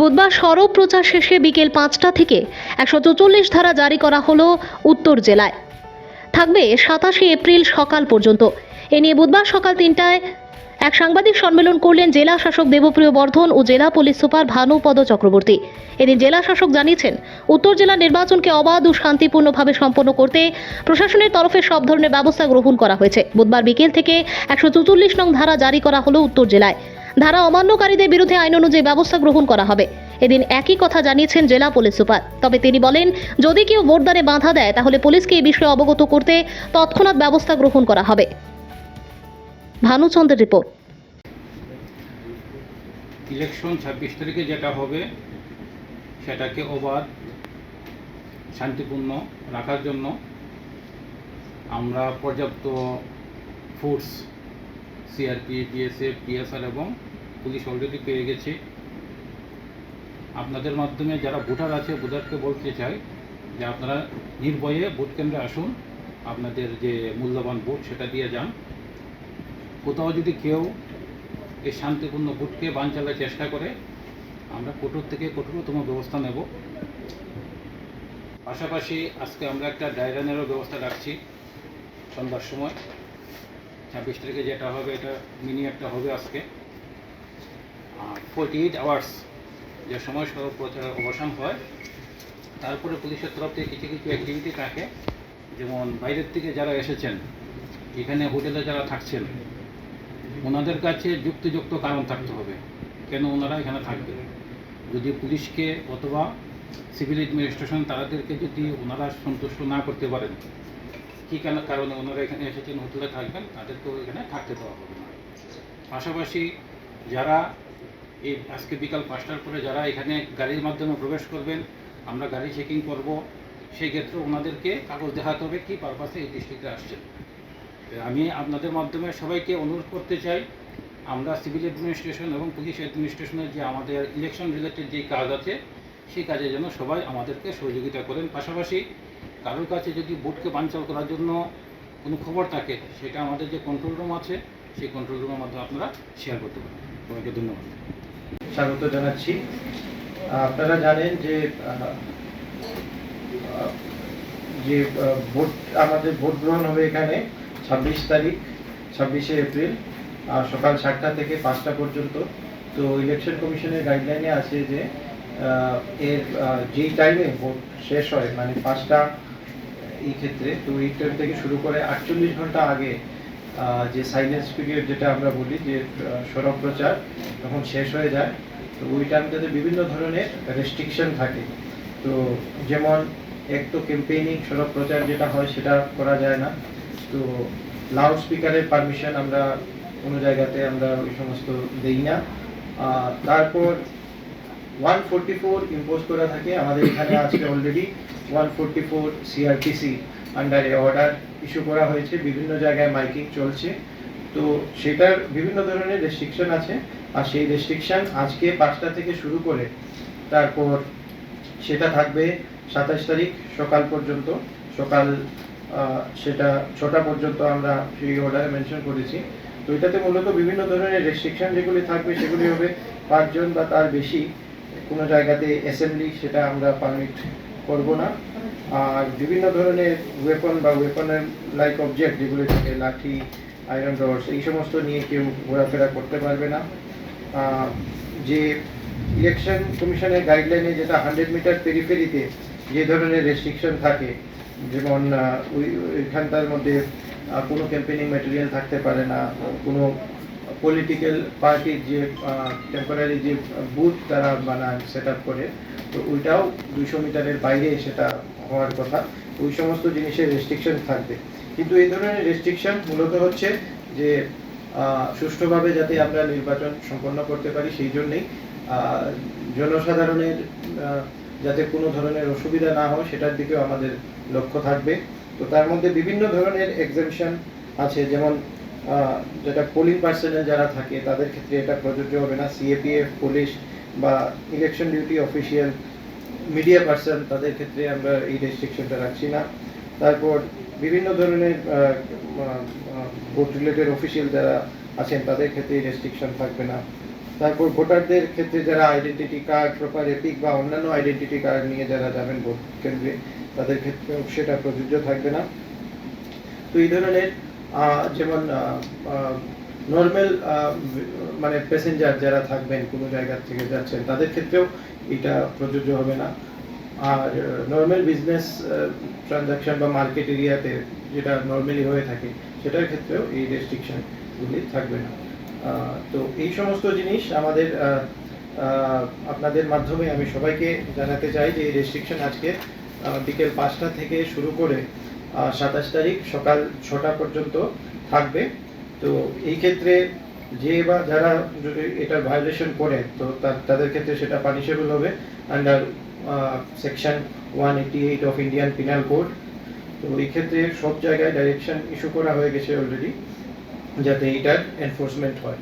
বুধবার সরব প্রচার শেষে বিকেল পাঁচটা থেকে একশো চৌচল্লিশ ধারা জারি করা হলো উত্তর জেলায়। থাকবে সাতাশে এপ্রিল সকাল পর্যন্ত। এ নিয়ে বুধবার সকাল তিনটায় এক সাংবাদিক সম্মেলন করলেন জেলা শাসক দেবপ্রিয় বর্ধন ও জেলা পুলিশ সুপার ভানুপদ চক্রবর্তী। এদিন জেলা শাসক জানিয়েছেন, উত্তর জেলা নির্বাচনকে অবাধ ও শান্তিপূর্ণভাবে সম্পন্ন করতে প্রশাসনের তরফে সব ধরনের ব্যবস্থা গ্রহণ করা হয়েছে। বুধবার বিকেল থেকে একশো নং ধারা জারি করা হলো উত্তর জেলায়। ধারা অমান্যকারীদের বিরুদ্ধে আইন অনুযায়ী ব্যবস্থা গ্রহণ করা হবে। এদিন একই কথা জানিয়েছেন জেলা পুলিশ সুপার। তবে তিনি বলেন, যদি কেউ ভোটদানে বাধা দেয়, তাহলে পুলিশকে এই বিষয়ে অবগত করতে তৎক্ষণাৎ ব্যবস্থা গ্রহণ করা হবে। ভানুচন্দ্রের রিপোর্ট। ইলেকশন ছাব্বিশ তারিখে যেটা হবে, সেটাকে অবাধ শান্তিপূর্ণ রাখার জন্য আমরা পর্যাপ্ত ফোর্স সিআরপি বিএসএফ পিএসআর এবং পুলিশ অলরেডি পেয়ে গেছে। আপনাদের মাধ্যমে যারা ভোটার আছে, ভোটারকে বলতে চাই যে আপনারা নির্ভয়ে ভোট কেন্দ্রে আসুন, আপনাদের যে মূল্যবান ভোট সেটা দিয়ে যান। কোথাও যদি কেউ এই শান্তিপূর্ণ ভোটকে বানচালের চেষ্টা করে, আমরা কঠোর থেকে কঠোরতম ব্যবস্থা নেব। পাশাপাশি আজকে আমরা একটা ডায়রানেরও ব্যবস্থা রাখছি সন্ধ্যার সময়। ছাব্বিশ তারিখে যেটা হবে, এটা মিনি একটা হবে আজকে। ফোর্টি এইট আওয়ার্স যে সময় প্রচারের অবসান হয়, তারপরে পুলিশের তরফ থেকে কিছু কিছু অ্যাক্টিভিটি থাকে। যেমন বাইরের থেকে যারা এসেছেন, এখানে হোটেলে যারা থাকছেন, ওনাদের কাছে যুক্তিযুক্ত কারণ থাকতে হবে, কেন ওনারা এখানে থাকবে? যদি পুলিশকে অথবা সিভিল অ্যাডমিনিস্ট্রেশন তাদেরকে যদি ওনারা সন্তুষ্ট না করতে পারেন কী কেন কারণে ওনারা এখানে এসেছেন হোটেলে থাকবেন, তাদেরকেও এখানে থাকতে দেওয়া হবে। না পাশাপাশি যারা এই আজকে বিকাল পাঁচটার পরে যারা এখানে গাড়ির মাধ্যমে প্রবেশ করবেন, আমরা গাড়ি চেকিং করব। সেই ক্ষেত্রে ওনাদেরকে কাগজ দেখাতে হবে কী পারপাসে এই ডিস্ট্রিক্টে আসছেন। আমি আপনাদের মাধ্যমে সবাইকে অনুরোধ করতে চাই, আমরা সিভিল অ্যাডমিনিস্ট্রেশন এবং পুলিশ অ্যাডমিনিস্ট্রেশনের যে আমাদের ইলেকশন রিলেটেড যে কাজ আছে, সেই কাজে যেন সবাই আমাদেরকে সহযোগিতা করেন। পাশাপাশি কারোর কাছে যদি ভোটকে বানচাল করার জন্য কোনো খবর থাকে, সেটা আমাদের যে কন্ট্রোল রুম আছে, সেই কন্ট্রোল রুমের মাধ্যমে আপনারা শেয়ার করতে পারেন। সবাইকে ধন্যবাদ। স্বাগত জানাচ্ছি। আপনারা জানেন যে যে ভোট, আমাদের ভোট গ্রহণ হবে এখানে ছাব্বিশ তারিখ, ছাব্বিশে এপ্রিল সকাল সাতটা থেকে পাঁচটা পর্যন্ত। তো ইলেকশন কমিশনের গাইডলাইনে আছে যে এর যেই টাইমে ভোট শেষ হয় মানে পাঁচটা এই ক্ষেত্রে তো এই টাইম থেকে শুরু করে আটচল্লিশ ঘণ্টা আগে যে সাইলেন্স পিরিয়ড যেটা আমরা বলি, যে সড়ক প্রচার তখন শেষ হয়ে যায়, তো ওই টাইমটাতে বিভিন্ন ধরনের রেস্ট্রিকশন থাকে। তো যেমন এক তো ক্যাম্পেইনিং সড়ক প্রচার যেটা হয় সেটা করা যায় না। তো লাউড স্পিকারের পারমিশন আমরা কোনো জায়গাতে আমরা ওই সমস্ত দেই না। তারপর ওয়ান ফোরটি ফোর ইম্পোজ করা থাকে। আমাদের এখানে আজকে অলরেডি ওয়ান ফোরটি ফোর সিআরটিসি আন্ডারে অর্ডার ইস্যু করা হয়েছে। বিভিন্ন জায়গায় মাইকিং চলছে। তো সেটার বিভিন্ন ধরনের রেস্ট্রিকশন আছে। আর সেই রেস্ট্রিকশন আজকে পাঁচটা থেকে শুরু করে, তারপর সেটা থাকবে সাতাশ তারিখ সকাল পর্যন্ত। সকাল সেটা ছটা পর্যন্ত আমরা সেই অর্ডারে মেনশন করেছি। তো এটাতে মূলত বিভিন্ন ধরনের রেস্ট্রিকশন যেগুলি থাকবে সেগুলি হবে পাঁচজন বা তার বেশি। কোনো জায়গাতে অ্যাসেম্বলি সেটা আমরা পারমিট করব না। আর বিভিন্ন ধরনের ওয়েপন বা ওয়েপনের লাইক অবজেক্ট যেগুলো থাকে, লাঠি আয়রন রডস এই সমস্ত নিয়ে কেউ ঘোরাফেরা করতে পারবে না। যে ইলেকশন কমিশনের গাইডলাইনে যেটা হান্ড্রেড মিটার পেরিফেরিতে যে ধরনের রেস্ট্রিকশন থাকে, যেমন ওই ওইখানটার মধ্যে কোনো ক্যাম্পেনিং ম্যাটেরিয়াল থাকতে পারে না, কোনো পলিটিক্যাল পার্টির যে টেম্পোরারি যে বুথ তারা বানায় সেট করে, তো ওইটাও দুশো মিটারের বাইরে সেটা হওয়ার কথা। ওই সমস্ত জিনিসের রেস্ট্রিকশন থাকবে। কিন্তু এই ধরনের রেস্ট্রিকশন মূলত হচ্ছে যে সুষ্ঠুভাবে যাতে আমরা নির্বাচন সম্পন্ন করতে পারি সেই জন্যেই জনসাধারণের যাতে কোনো ধরনের অসুবিধা না হয় সেটার দিকেও আমাদের লক্ষ্য থাকবে। তো তার মধ্যে বিভিন্ন ধরনের এক্সামশন আছে, যেমন যেটা পোলিং পার্সনের যারা থাকে, তাদের ক্ষেত্রে এটা প্রযোজ্য হবে না। সিএপিএফ পুলিশ বা election duty official media person তাদের ক্ষেত্রে আমরা এই রেস্ট্রিকশনটা রাখছি না। তারপর বিভিন্ন ধরনের ভোট রিলেটেড অফিসিয়াল যারা আছেন, তাদের ক্ষেত্রে এই রেস্ট্রিকশন থাকবে না। তারপর ভোটারদের ক্ষেত্রে যারা আইডেন্টিটি কার্ড প্রপার এপিক বা অন্যান্য আইডেন্টিটি কার্ড নিয়ে যারা যাবেন ভোট কেন্দ্রে, তাদের ক্ষেত্রে সেটা প্রযোজ্য থাকবে না। তো এই ধরনের যেমন নর্মাল মানে প্যাসেঞ্জার যারা থাকবেন কোনো জায়গা থেকে যাচ্ছেন, তাদের ক্ষেত্রেও এটা প্রযোজ্য হবে না। আর নর্মাল বিজনেস ট্রানজাকশন বা মার্কেট এরিয়াতে যেটা নর্মালি হয়ে থাকে, সেটার ক্ষেত্রেও এই রেস্ট্রিকশনগুলি থাকবে না। তো এই সমস্ত জিনিস আমাদের আপনাদের মাধ্যমে আমি সবাইকে জানাতে চাই যে এই রেস্ট্রিকশন আজকে বিকেল পাঁচটা থেকে শুরু করে সাতাশ তারিখ সকাল ছটা পর্যন্ত থাকবে। তো এই ক্ষেত্রে যে বা যারা যদি এটার ভায়োলেশন করে, তো তাদের ক্ষেত্রে সেটা পানিশেবল হবে under section one eighty eight of Indian penal code তো এই ক্ষেত্রে সব জায়গায় ডাইরেকশন ইস্যু করা হয়ে গেছে অলরেডি যাতে এটার এনফোর্সমেন্ট হয়।